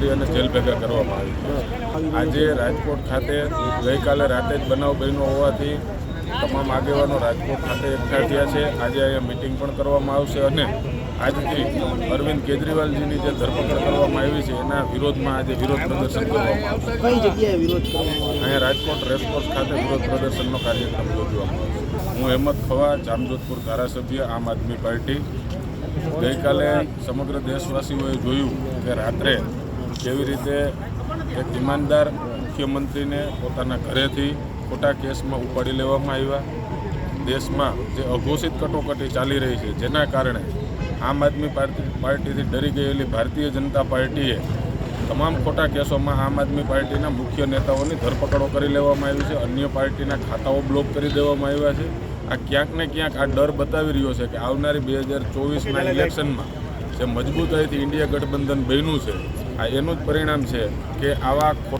કરી અને જેલ ભેગા કરવામાં આવી આજે રાજકોટ ખાતે ગઈકાલે રાતે જ બનાવ બન્યો હોવાથી તમામ આગેવાનો રાજકોટ ખાતે એકઠા થયા છે. આજે અહીંયા મિટિંગ પણ કરવામાં આવશે અને આજથી અરવિંદ કેજરીવાલજીની જે ધરપકડ કરવામાં આવી છે એના વિરોધમાં આજે વિરોધ પ્રદર્શન કરવામાં આવશે. કઈ જગ્યાએ વિરોધ કરવામાં અહીંયા રાજકોટ રેસકોર્સ ખાતે વિરોધ પ્રદર્શનનો કાર્યક્રમ યોજવામાં આવશે હું હેમત ખવા જામજોધપુર ધારાસભ્ય આમ આદમી પાર્ટી. ગઈકાલે સમગ્ર દેશવાસીઓએ જોયું કે રાત્રે કેવી રીતે એક ઈમાનદાર મુખ્યમંત્રીને પોતાના ઘરેથી ખોટા કેસમાં ઉપાડી લેવામાં આવ્યા. દેશમાં જે અઘોષિત કટોકટી ચાલી રહી છે જેના કારણે આમ આદમી પાર્ટી પાર્ટીથી ડરી ગયેલી ભારતીય જનતા પાર્ટીએ તમામ ખોટા કેસોમાં આમ આદમી પાર્ટીના મુખ્ય નેતાઓની ધરપકડો કરી લેવામાં આવી છે અન્ય પાર્ટીના ખાતાઓ બ્લોક કરી દેવામાં આવ્યા છે. આ ક્યાંક ને ક્યાંક આ ડર બતાવી રહ્યો છે કે આવનારી બે હજાર ચોવીસના ઇલેક્શનમાં જે મજબૂતાઈથી ઇન્ડિયા ગઠબંધન બન્યું છે આ એનું જ પરિણામ છે કે આવા